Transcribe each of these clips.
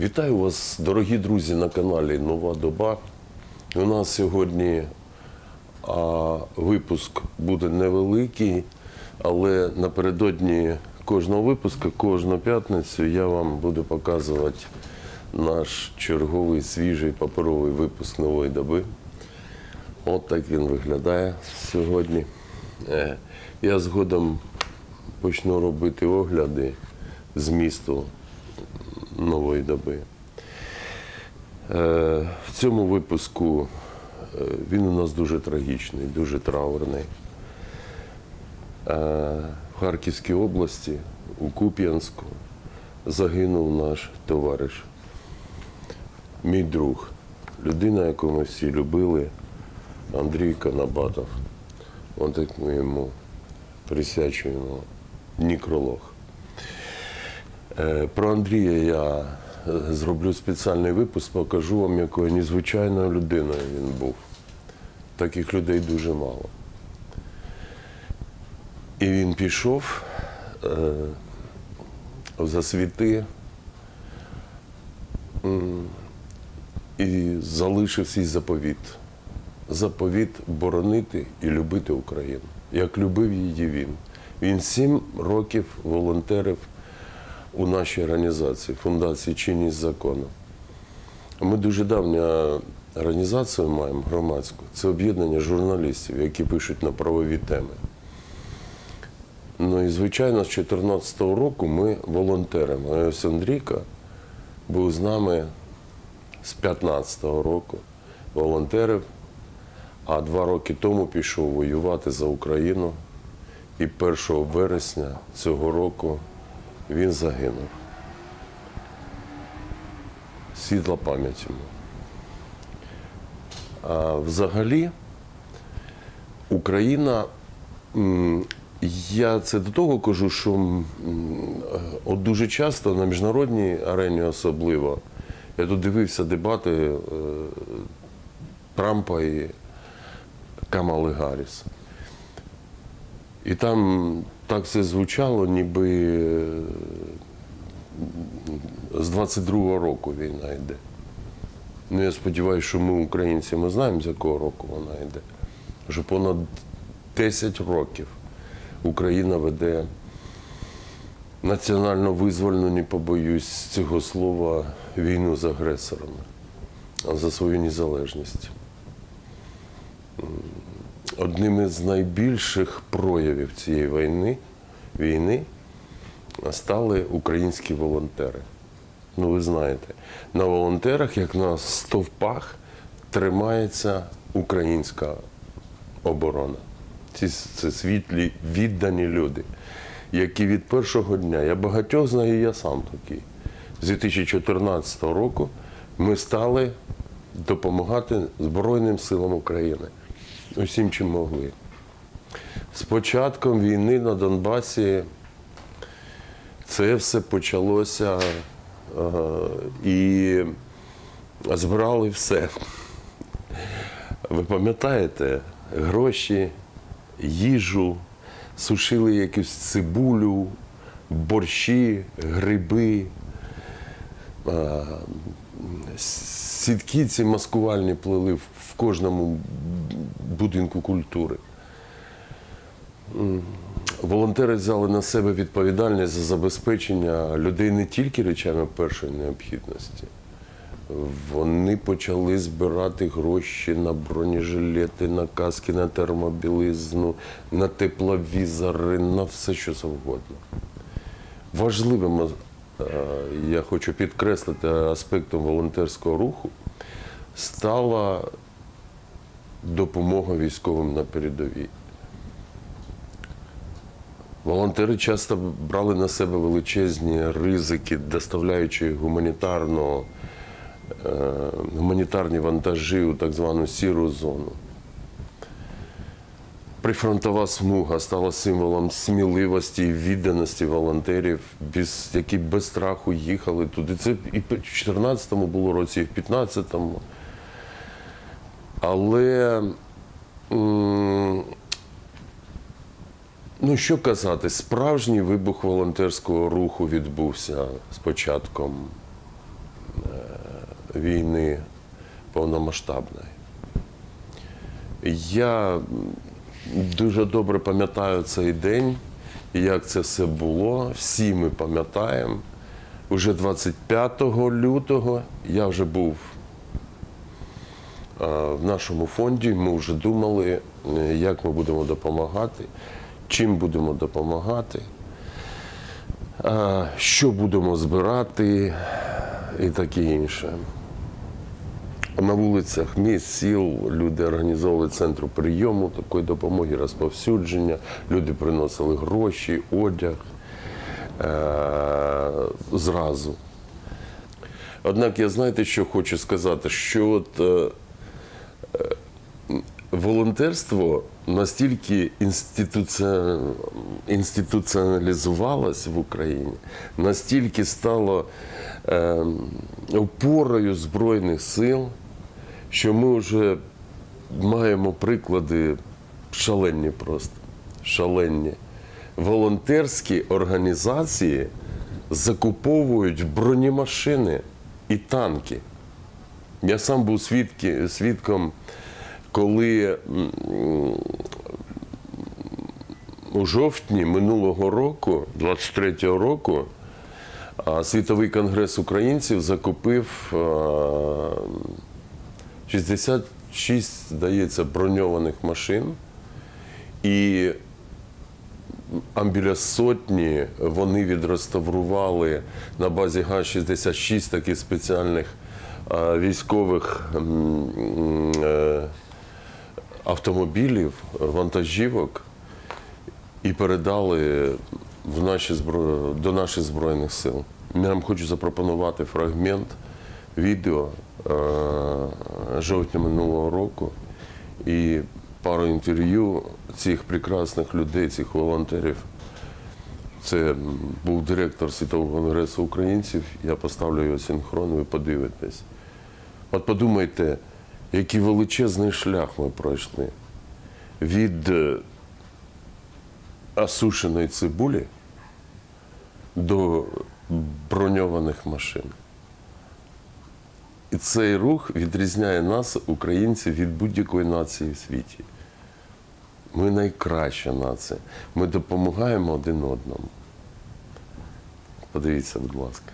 Вітаю вас, дорогі друзі, на каналі Нова Доба. У нас сьогодні а, випуск буде невеликий, але напередодні кожного випуску, кожну п'ятницю я вам буду показувати наш черговий свіжий паперовий випуск нової доби. От так він виглядає сьогодні. Е, Я згодом почну робити огляди з місту нової доби. Е, В цьому випуску е, він у нас дуже трагічний, дуже траурний. Е, В Харківській області, у Куп'янську, загинув наш товариш, мій друг, людина, яку ми всі любили, Андрій Конобатов. От так ми йому присвячуємо некролог. Е, Про Андрія я е, зроблю спеціальний випуск, покажу вам, якою незвичайною людиною він був. Таких людей дуже мало. І він пішов е, за світи і залишив свій заповіт. Заповіт боронити і любити Україну, як любив її він. Він сім років волонтерив у нашій організації, фундації Чинність закону. Ми дуже давню організацію маємо громадську. Це об'єднання журналістів, які пишуть на правові теми. Ну і звичайно, з 2014 року ми волонтеримо. А ось Андрійка був з нами з 2015 року, волонтерив, а два роки тому пішов воювати за Україну. І 1 вересня цього року він загинув. Світла пам'ять йому. А взагалі, Україна, я це до того кажу, що е, от дуже часто на міжнародній арені особливо, я тут дивився дебати е, Трампа і Камали Гарріс. І там так все звучало, ніби е, з 22-го року війна йде. Ну, я сподіваюся, що ми, українці, ми знаємо, з якого року вона йде. Що понад 10 років Україна веде національно визвольну, не побоюсь цього слова, війну з агресорами, за свою незалежність. Одним із найбільших проявів цієї війни, війни стали українські волонтери. Ну, ви знаєте, на волонтерах, як на стовпах, тримається українська оборона. Ці це світлі, віддані люди, які від першого дня, я багатьох знаю, я сам такий. З 2014 року ми стали допомагати Збройним силам України усім, чим могли. З початком війни на Донбасі це все почалося е, і збирали все. Ви пам'ятаєте, гроші, їжу, сушили якусь цибулю, борщі, гриби, е, сітки ці маскувальні плели в кожному будинку культури. Волонтери взяли на себе відповідальність за забезпечення людей не тільки речами першої необхідності. Вони почали збирати гроші на бронежилети, на каски, на термобілизну, на тепловізори, на все, що завгодно. Важливим я хочу підкреслити аспектом волонтерського руху стала допомога військовим на передовій. Волонтери часто брали на себе величезні ризики, доставляючи гуманітарно, е, гуманітарні вантажі у так звану сіру зону. Прифронтова смуга стала символом сміливості і відданості волонтерів, без, які без страху їхали туди. Це і в 2014 було році, і в 2015. Але Ну, що казати, справжній вибух волонтерського руху відбувся з початком війни повномасштабної. Я дуже добре пам'ятаю цей день, як це все було. Всі ми пам'ятаємо. Уже 25 лютого я вже був е, в нашому фонді. Ми вже думали, е, як ми будемо допомагати, чим будемо допомагати, е, що будемо збирати і таке інше. На вулицях міст, сіл люди організовували центр прийому такої допомоги, розповсюдження. Люди приносили гроші, одяг е- зразу. Однак я знаєте, що хочу сказати, що от е, е, волонтерство настільки інституці... інституціоналізувалось в Україні, настільки стало е, опорою Збройних сил, що ми вже маємо приклади шалені просто. Шалені. Волонтерські організації закуповують бронемашини і танки. Я сам був свідки, свідком, коли у жовтні минулого року, 23-го року, Світовий конгрес українців закупив 66, здається, броньованих машин. І а біля сотні вони відреставрували на базі Га-66 таких спеціальних військових е, автомобілів, вантажівок і передали в наші до наших Збройних сил. Я вам хочу запропонувати фрагмент відео е, жовтня минулого року і пару інтерв'ю цих прекрасних людей, цих волонтерів. Це був директор Світового конгресу українців. Я поставлю його синхрон, ви подивитесь. От подумайте, який величезний шлях ми пройшли від е, осушеної цибулі до броньованих машин. І цей рух відрізняє нас, українців, від будь-якої нації в світі. Ми найкраща нація. Ми допомагаємо один одному. Подивіться, будь ласка.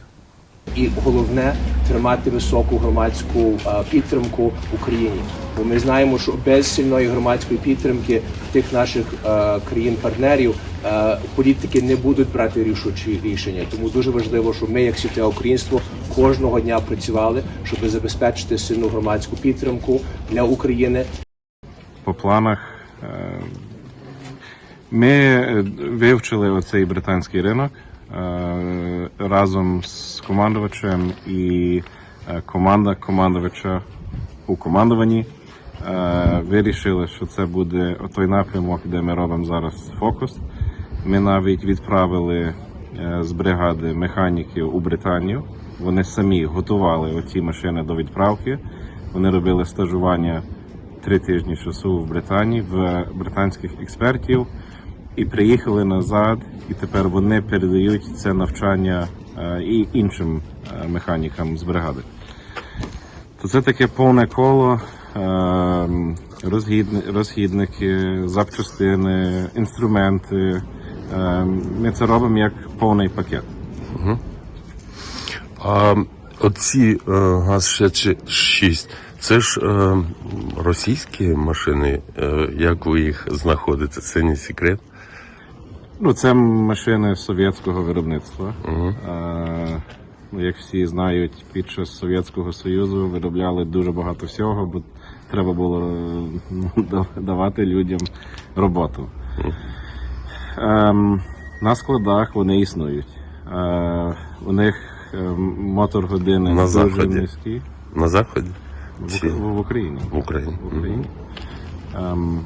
і головне тримати високу громадську е, підтримку Україні. Бо ми знаємо, що без сильної громадської підтримки тих наших е, країн-партнерів е, політики не будуть брати рішучі рішення. Тому дуже важливо, щоб ми, як світе українство, кожного дня працювали, щоб забезпечити сильну громадську підтримку для України по планах. е, Ми вивчили оцей британський ринок е, разом з командувачем і е, команда командувача у командуванні. Вирішили, що це буде той напрямок, де ми робимо зараз фокус. Ми навіть відправили з бригади механіків у Британію. Вони самі готували оці машини до відправки. Вони робили стажування три тижні часу в Британії в британських експертів і приїхали назад, і тепер вони передають це навчання е, і іншим е, механікам з бригади. То це таке повне коло. е, розгідни- Розхідники, запчастини, інструменти. Е, Ми це робимо як повний пакет. А оці е, ГАЗ-66, це ж е, російські машини. Е, як ви їх знаходите? Це не секрет. Ну, це машини совєтського виробництва. Е, ну, як всі знають, під час Совєтського Союзу виробляли дуже багато всього, бо треба було е, ну, давати людям роботу. Ем, на складах вони існують. Е, у них е, мотор години На дуже Заході? низький На заході? в, Чи Ук- в Україні. в Україні? в Україні. Ем,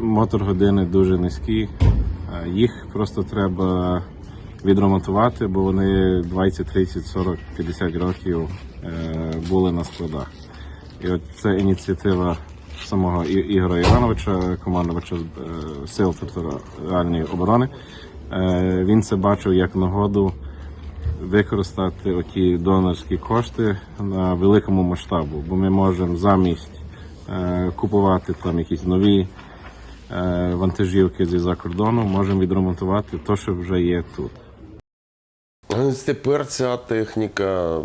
мотор години дуже низький. Е, Їх просто треба відремонтувати, бо вони 20, 30, 40, 50 років е, були на складах. І от це ініціатива самого І- Ігоря Івановича, командувача е, сил територіальної оборони. Е, Він це бачив як нагоду використати оті донорські кошти на великому масштабу, бо ми можемо замість е, купувати там якісь нові е, вантажівки зі-за кордону, можемо відремонтувати те, що вже є тут. Тепер ця техніка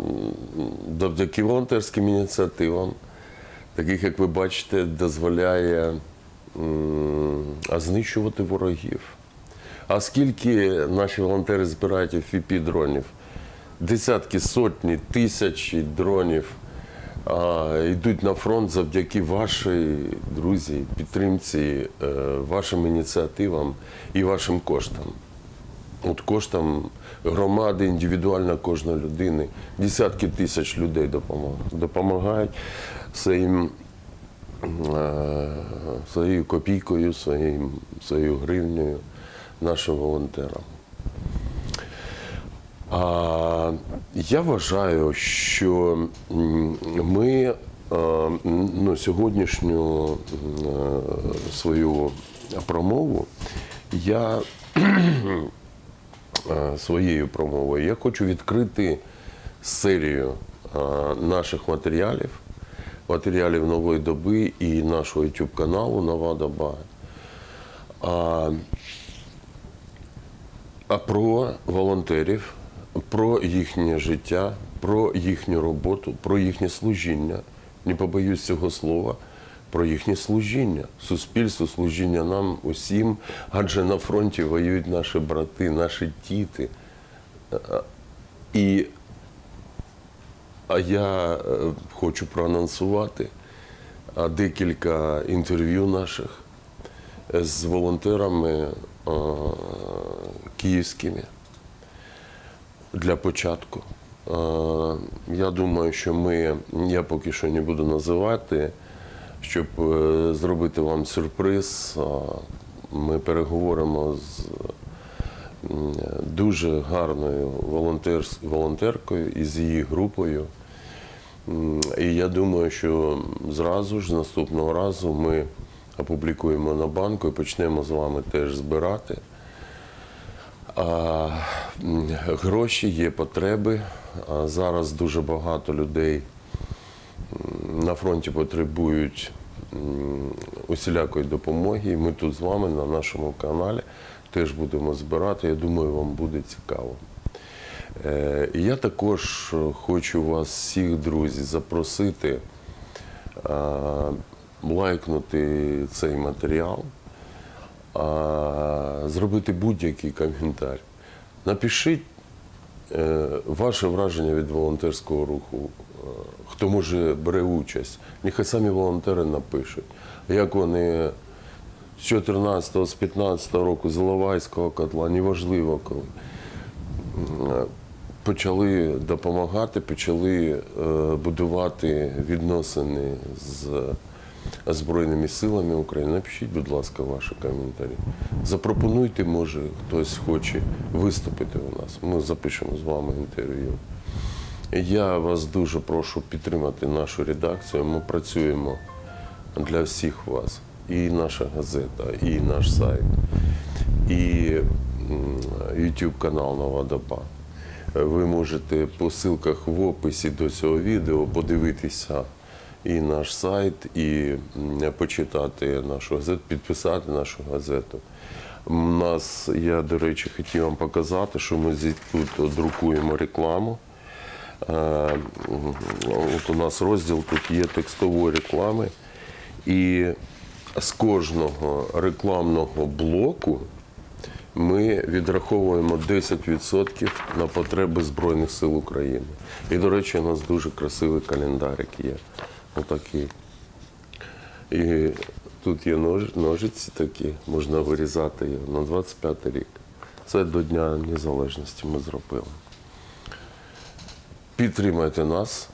завдяки волонтерським ініціативам, таких як ви бачите, дозволяє а знищувати ворогів. А скільки наші волонтери збирають fpv дронів? Десятки, сотні, тисячі дронів а, йдуть на фронт завдяки вашій друзі, підтримці, е, вашим ініціативам і вашим коштам. От коштам громади, індивідуально кожної людини, десятки тисяч людей допомагають, своїм, е, своєю копійкою, своїм, своєю гривнею нашим волонтерам. А я вважаю, що ми ну, сьогоднішню е, свою промову я е, своєю промовою я хочу відкрити серію наших матеріалів, матеріалів нової доби і нашого YouTube каналу Нова доба. А, а про волонтерів, про їхнє життя, про їхню роботу, про їхнє служіння. Не побоюсь цього слова, про їхнє служіння, суспільству, служіння нам усім, адже на фронті воюють наші брати, наші діти. І а я е, хочу проанонсувати декілька інтерв'ю наших з волонтерами е, київськими для початку. Е, Я думаю, що ми, я поки що не буду називати, щоб е, зробити вам сюрприз. Ми переговоримо з дуже гарною волонтерс- волонтеркою і з її групою. І я думаю, що зразу ж наступного разу ми опублікуємо на банку і почнемо з вами теж збирати. Гроші є потреби. Зараз дуже багато людей на фронті потребують усілякої допомоги. Ми тут з вами на нашому каналі теж будемо збирати. Я думаю, вам буде цікаво. Е, Я також хочу вас всіх, друзі, запросити лайкнути цей матеріал, а, зробити будь-який коментар. Напишіть е, ваше враження від волонтерського руху. Е, Хто може бере участь, нехай самі волонтери напишуть, як вони з 14 з 15-го року з Іловайського котла, неважливо коли почали допомагати, почали е, будувати відносини з Збройними силами України. Напишіть, будь ласка, ваші коментарі. Запропонуйте, може, хтось хоче виступити у нас. Ми запишемо з вами інтерв'ю. Я вас дуже прошу підтримати нашу редакцію. Ми працюємо для всіх вас. І наша газета, і наш сайт, і YouTube канал Нова Доба. Ви можете по ссылках в описі до цього відео подивитися і наш сайт, і почитати нашу газету, підписати нашу газету. У нас, я, до речі, хотів вам показати, що ми тут друкуємо рекламу. Е, От у нас розділ тут є текстової реклами. І з кожного рекламного блоку ми відраховуємо 10% на потреби Збройних сил України. І, до речі, у нас дуже красивий календарик є. Отакий. І тут є ножиці такі, можна вирізати його на 25 рік. Це до Дня Незалежності ми зробили. Підтримайте нас,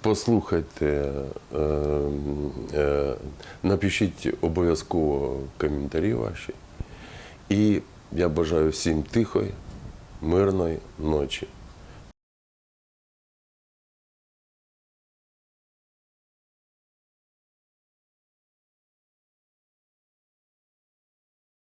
послухайте, е, е, напишіть обов'язково коментарі ваші. І я бажаю всім тихої, мирної ночі.